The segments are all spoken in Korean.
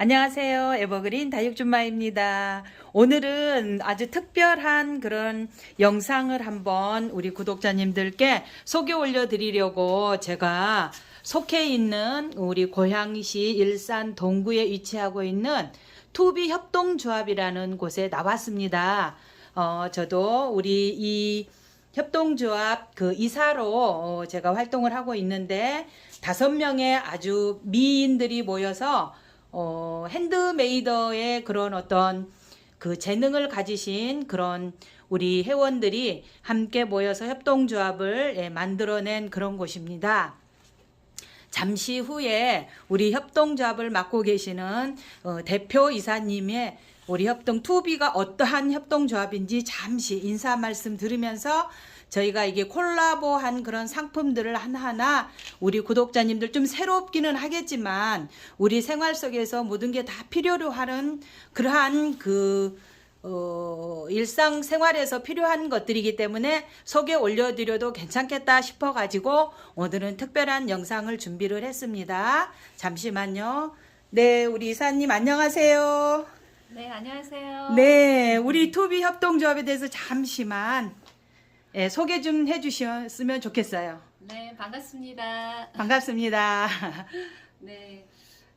안녕하세요. 에버그린 다육준마입니다. 오늘은 아주 특별한 그런 영상을 한번 우리 구독자님들께 소개 올려드리려고 제가 속해 있는 우리 고향시 일산 동구에 위치하고 있는 투비 협동조합이라는 곳에 나왔습니다. 어, 저도 우리 이 협동조합 그 이사로 어, 제가 활동을 하고 있는데 다섯 명의 아주 미인들이 모여서 어, 핸드메이더의 그런 어떤 그 재능을 가지신 그런 우리 회원들이 함께 모여서 협동조합을 예, 만들어낸 그런 곳입니다. 잠시 후에 우리 협동조합을 맡고 계시는 어, 대표 이사님의 우리 협동 투비가 어떠한 협동조합인지 잠시 인사 말씀 들으면서 저희가 이게 콜라보한 그런 상품들을 하나하나 우리 구독자님들 좀 새롭기는 하겠지만 우리 생활 속에서 모든 게 다 필요로 하는 그러한 그 어, 일상 생활에서 필요한 것들이기 때문에 소개 올려드려도 괜찮겠다 싶어가지고 오늘은 특별한 영상을 준비를 했습니다. 잠시만요. 네, 우리 이사님 안녕하세요. 네, 안녕하세요. 네, 우리 투비 협동조합에 대해서 잠시만 예, 소개 좀 해주셨으면 좋겠어요. 네, 반갑습니다. 반갑습니다. 네,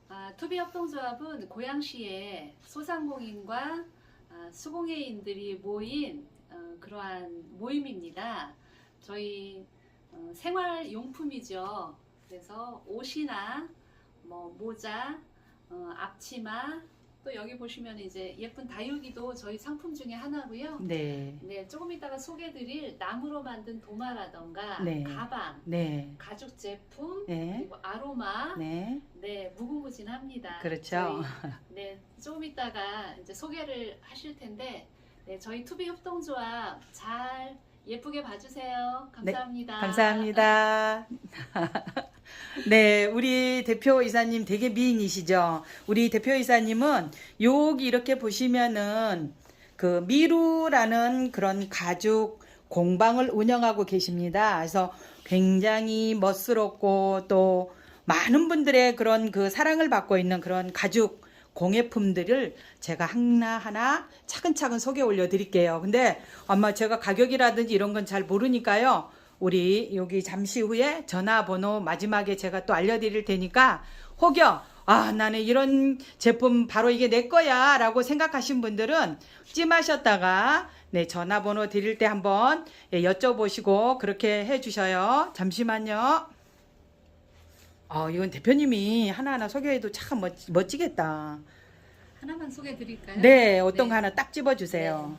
아, 투비 협동조합은 고양시의 소상공인과 아, 수공예인들이 모인 어, 그러한 모임입니다. 저희 어, 생활용품이죠. 그래서 옷이나 뭐 모자, 어, 앞치마, 또 여기 보시면 이제 예쁜 다육이도 저희 상품 중에 하나고요. 네, 네, 조금 이따가 소개드릴 나무로 만든 도마라던가 네. 가방, 네, 가죽 제품, 네, 그리고 아로마, 네, 네, 무궁무진합니다. 그렇죠. 저희, 네, 조금 이따가 이제 소개를 하실 텐데, 네, 저희 투비 협동조합 잘 예쁘게 봐주세요. 감사합니다. 네, 감사합니다. 네, 우리 대표 이사님 되게 미인이시죠? 우리 대표 이사님은 여기 이렇게 보시면은 그 미루라는 그런 가죽 공방을 운영하고 계십니다. 그래서 굉장히 멋스럽고 또 많은 분들의 그런 그 사랑을 받고 있는 그런 가죽 공예품들을 제가 하나하나 차근차근 소개 올려 드릴게요. 근데 아마 제가 가격이라든지 이런 건 잘 모르니까요. 우리 여기 잠시 후에 전화번호 마지막에 제가 또 알려드릴 테니까 혹여 아 나는 이런 제품 바로 이게 내 거야 라고 생각하신 분들은 찜하셨다가 네 전화번호 드릴 때 한번 예, 여쭤보시고 그렇게 해주셔요 잠시만요 어 이건 대표님이 하나하나 소개해도 참 멋, 멋지겠다 하나만 소개드릴까요? 네 어떤 네. 거 하나 딱 집어주세요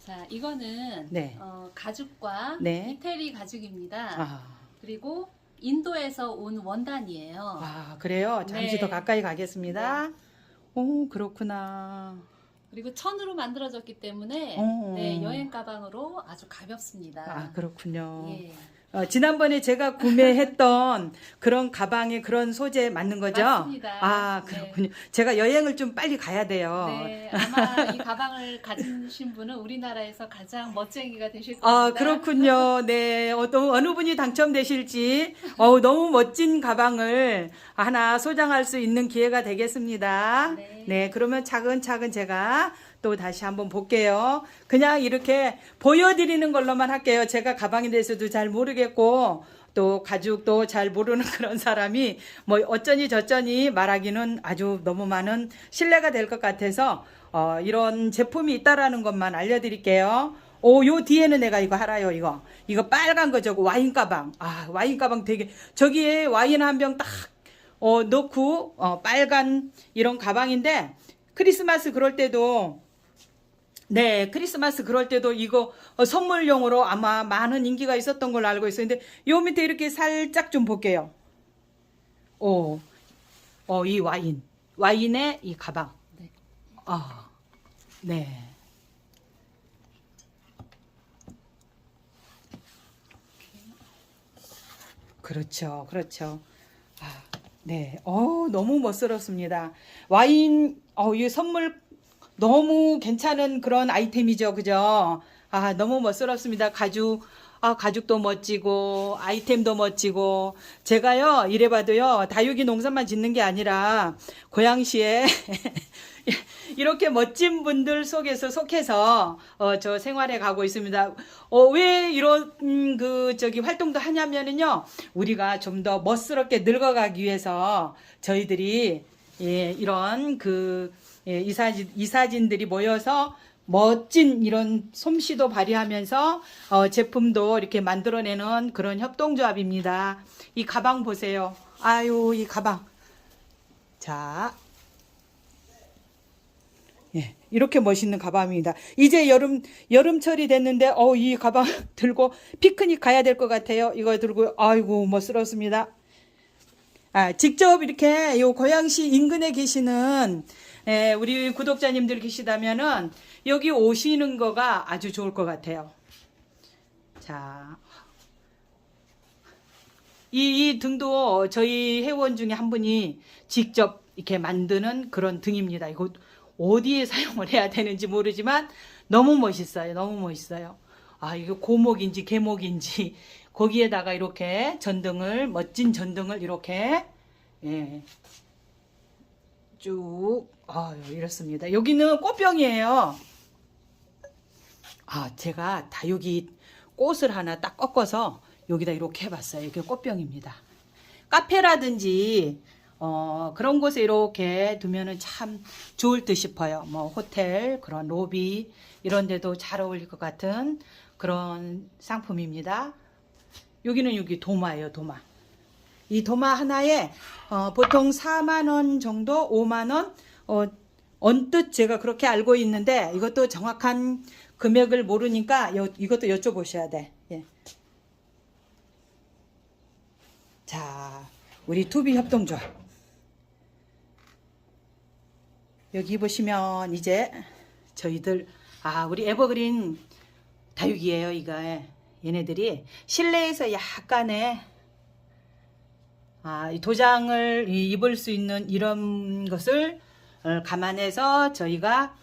자, 이거는 네. 어, 가죽과 네. 이태리 가죽입니다. 아, 그리고 인도에서 온 원단이에요. 아 그래요 잠시 네. 더 가까이 가겠습니다 오 그렇구나 그리고 천으로 만들어졌기 때문에 어. 네, 여행 가방으로 아주 가볍습니다. 아 그렇군요 예. 어, 지난번에 제가 구매했던 그런 가방의 그런 소재 맞는 거죠? 맞습니다. 아, 네. 그렇군요. 제가 여행을 좀 빨리 가야 돼요. 네, 아마 이 가방을 가지신 분은 우리나라에서 가장 멋쟁이가 되실 겁니다. 아, 그렇군요. 네. 어떤, 어느 분이 당첨되실지, 어우, 너무 멋진 가방을 하나 소장할 수 있는 기회가 되겠습니다. 네. 네. 그러면 차근차근 제가 또 다시 한번 볼게요. 그냥 이렇게 보여드리는 걸로만 할게요. 제가 가방에 대해서도 잘 모르겠 고, 또 가죽도 잘 모르는 그런 사람이 뭐 어쩌니 저쩌니 말하기는 아주 너무 많은 신뢰가 될 것 같아서 어, 이런 제품이 있다라는 것만 알려드릴게요. 오, 요 뒤에는 내가 이거 알아요, 이거. 이거 빨간 거 저거 와인 가방. 아, 와인 가방 되게, 저기에 와인 한 병 딱, 어, 넣고, 어, 빨간 이런 가방인데, 크리스마스 그럴 때도, 네, 크리스마스 그럴 때도 이거 어, 선물용으로 아마 많은 인기가 있었던 걸로 알고 있어요. 근데 요 밑에 이렇게 살짝 좀 볼게요. 오, 어, 이 와인. 와인의 이 가방. 네. 아, 네. 그렇죠, 그렇죠. 아, 네. 어, 너무 멋스럽습니다. 와인, 어, 이 선물 너무 괜찮은 그런 아이템이죠, 그죠? 아, 너무 멋스럽습니다. 가죽, 아, 가죽도 멋지고, 아이템도 멋지고, 제가요, 이래봐도요, 다육이 농산만 짓는 게 아니라, 고양시에, 이렇게 멋진 분들 속에서 속해서, 어, 저 생활해 가고 있습니다. 어, 왜 이런, 음, 그, 저기 활동도 하냐면은요, 우리가 좀 더 멋스럽게 늙어가기 위해서, 저희들이, 예, 이런 그, 예, 이사진, 이사진들이 모여서, 멋진 이런 솜씨도 발휘하면서 어, 제품도 이렇게 만들어내는 그런 협동조합입니다. 이 가방 보세요. 아유, 이 가방. 자. 예, 이렇게 멋있는 가방입니다. 이제 여름, 여름철이 됐는데, 어, 이 가방 들고 피크닉 가야 될 것 같아요. 이거 들고, 아이고, 멋스럽습니다. 아, 직접 이렇게 요 고양시 인근에 계시는 에, 우리 구독자님들 계시다면은 여기 오시는 거가 아주 좋을 것 같아요. 자, 이, 이 등도 저희 회원 중에 한 분이 직접 이렇게 만드는 그런 등입니다. 이거 어디에 사용을 해야 되는지 모르지만 너무 멋있어요. 너무 멋있어요. 아, 이거 고목인지 개목인지 거기에다가 이렇게 전등을 멋진 전등을 이렇게 예. 쭉 아, 이렇습니다. 여기는 꽃병이에요. 아, 제가 다육이 꽃을 하나 딱 꺾어서 여기다 이렇게 해봤어요. 이게 꽃병입니다. 카페라든지 어, 그런 곳에 이렇게 두면은 참 좋을 듯 싶어요. 뭐 호텔 그런 로비 이런 데도 잘 어울릴 것 같은 그런 상품입니다. 여기는 여기 도마예요, 도마. 이 도마 하나에 어, 보통 4만 원 정도, 5만 원 어, 언뜻 제가 그렇게 알고 있는데 이것도 정확한 금액을 모르니까 여, 이것도 여쭤보셔야 돼. 예. 자, 우리 투비 협동조합. 여기 보시면 이제 저희들 아 우리 에버그린 다육이에요 이거 얘네들이 실내에서 약간의 아, 이 도장을 이- 입을 수 있는 이런 것을 어, 감안해서 저희가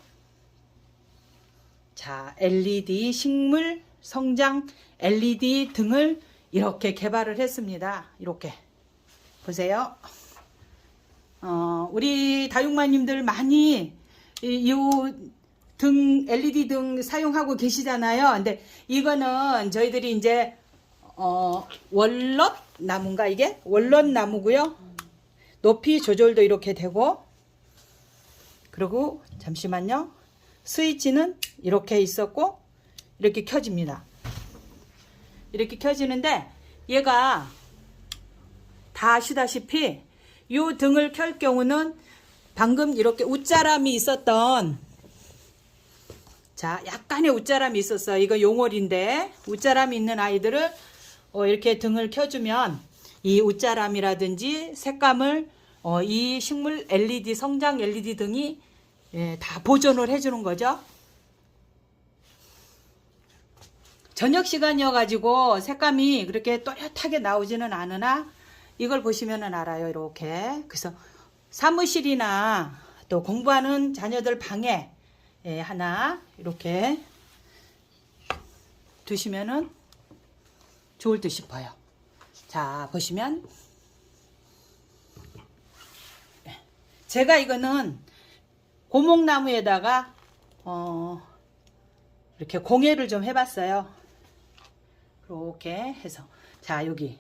자 LED 식물 성장 LED 등을 이렇게 개발을 했습니다. 이렇게 보세요. 어, 우리 다육마님들 많이 이, 등 LED 등 사용하고 계시잖아요. 근데 이거는 저희들이 이제 어, 월넛 나무인가 이게 월넛 나무고요. 높이 조절도 이렇게 되고 그리고 잠시만요. 스위치는 이렇게 있었고 이렇게 켜집니다. 이렇게 켜지는데 얘가 다 아시다시피 이 등을 켤 경우는 방금 이렇게 웃자람이 있었던 자 약간의 웃자람이 있었어요. 이거 용월인데 웃자람이 있는 아이들을 어, 이렇게 등을 켜주면 이 웃자람이라든지 색감을 어, 이 식물 LED 성장 LED 등이 예, 다 보존을 해주는 거죠. 저녁 시간이어가지고 색감이 그렇게 또렷하게 나오지는 않으나 이걸 보시면은 알아요. 이렇게. 그래서 사무실이나 또 공부하는 자녀들 방에 예, 하나 이렇게 두시면은 좋을 듯 싶어요. 자, 보시면 예, 제가 이거는 고목나무에다가 어, 이렇게 공예를 좀 해봤어요. 이렇게 해서 자 여기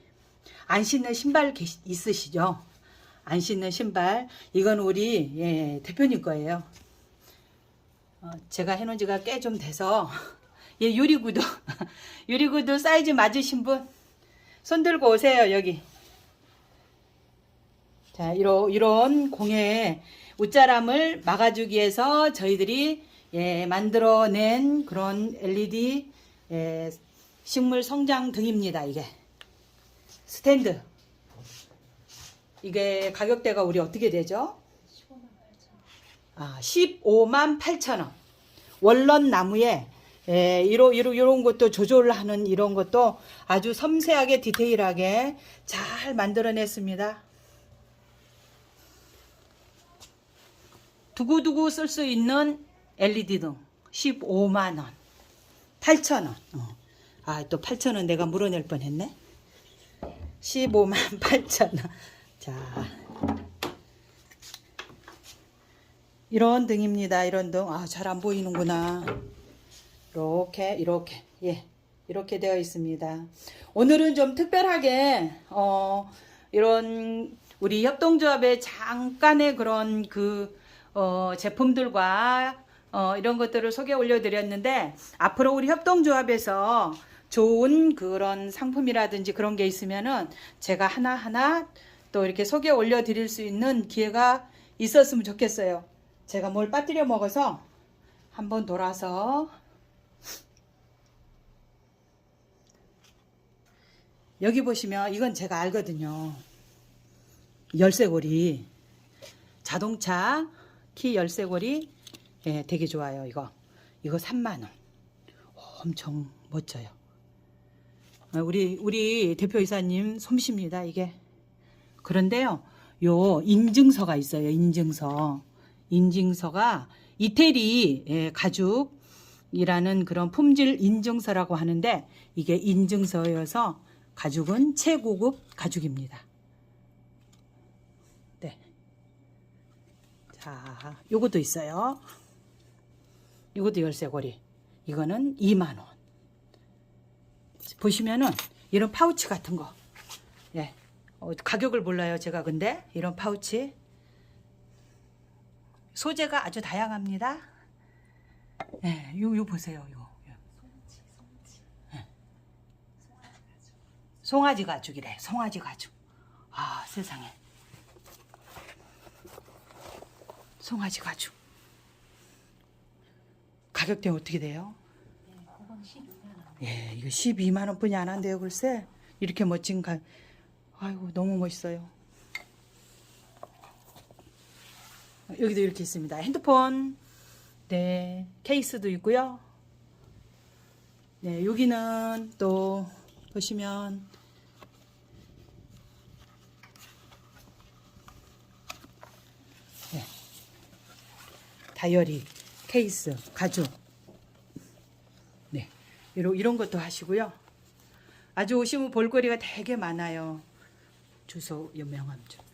안 신는 신발 계시, 있으시죠? 안 신는 신발 이건 우리 예, 대표님 거예요. 어, 제가 해놓은 지가 꽤 좀 돼서 예, 유리구두 유리구두 사이즈 맞으신 분 손 들고 오세요 여기. 자 이런 이런 공예 웃자람을 막아주기 위해서 저희들이 예, 만들어낸 그런 LED 예, 식물 성장 등입니다. 이게 스탠드. 이게 가격대가 우리 어떻게 되죠? 아, 15만 8천 원. 월런 나무에 예, 이런 이런 이런 것도 조절하는 이런 것도 아주 섬세하게 디테일하게 잘 만들어냈습니다. 두고두고 쓸 수 있는 LED 등 15만 원, 8천 원. 어. 아, 또 8,000원 내가 물어낼 뻔했네. 15만 8천원. 자. 이런 등입니다. 이런 등. 아, 잘 안 보이는구나. 이렇게, 이렇게. 예. 이렇게 되어 있습니다. 오늘은 좀 특별하게, 어, 이런 우리 협동조합의 잠깐의 그런 그, 어, 제품들과 어, 이런 것들을 소개 올려드렸는데, 앞으로 우리 협동조합에서 좋은 그런 상품이라든지 그런 게 있으면은 제가 하나하나 또 이렇게 소개 올려드릴 수 있는 기회가 있었으면 좋겠어요. 제가 뭘 빠뜨려 먹어서 한번 돌아서 여기 보시면 이건 제가 알거든요. 열쇠고리 자동차 키 열쇠고리 예, 되게 좋아요. 이거 이거 3만 원. 엄청 멋져요. 아, 우리 우리 대표이사님 솜씨입니다. 이게 그런데요. 요 인증서가 있어요. 인증서. 인증서가 이태리 예, 가죽이라는 그런 품질 인증서라고 하는데 이게 인증서여서 가죽은 최고급 가죽입니다. 네. 자, 요것도 있어요. 이것도 열쇠고리. 이거는 2만 원. 보시면은 이런 파우치 같은 거. 예. 어, 가격을 몰라요, 제가 근데 이런 파우치. 소재가 아주 다양합니다. 예, 요, 요 보세요, 요. 요. 예. 송아지 가죽이래, 송아지 가죽. 아, 세상에. 송아지 가죽. 가격대 어떻게 돼요? 예, 이거 12만 원뿐이 안 한대요, 글쎄. 이렇게 멋진 가. 아이고, 너무 멋있어요. 여기도 이렇게 있습니다. 핸드폰, 네, 케이스도 있고요. 네, 여기는 또 보시면 네, 다이어리, 케이스, 가죽. 네, 이런 이런 것도 하시고요. 아주 오시면 볼거리가 되게 많아요. 주소 명함 좀.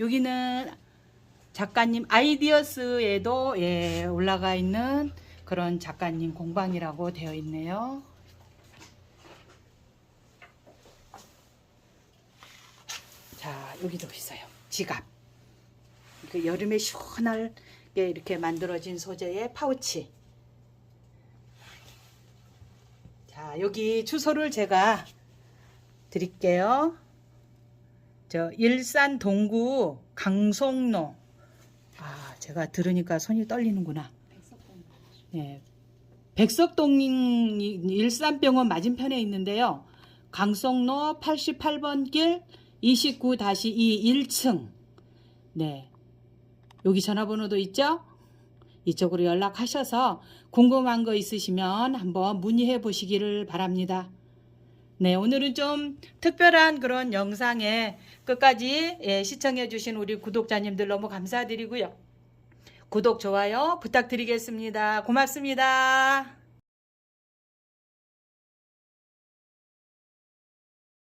여기는 작가님 아이디어스에도 예, 올라가 있는 그런 작가님 공방이라고 되어 있네요. 자, 여기도 있어요. 지갑. 그 여름에 시원하게 이렇게 만들어진 소재의 파우치. 자, 여기 주소를 제가 드릴게요. 저 일산 동구 강송로. 아, 제가 들으니까 손이 떨리는구나. 예. 백석동 일산병원 맞은편에 있는데요. 강송로 88번 길 29-2 1층. 네. 여기 전화번호도 있죠? 이쪽으로 연락하셔서 궁금한 거 있으시면 한번 문의해 보시기를 바랍니다. 네, 오늘은 좀 특별한 그런 영상에 끝까지 예, 시청해 주신 우리 구독자님들 너무 감사드리고요. 구독, 좋아요 부탁드리겠습니다. 고맙습니다.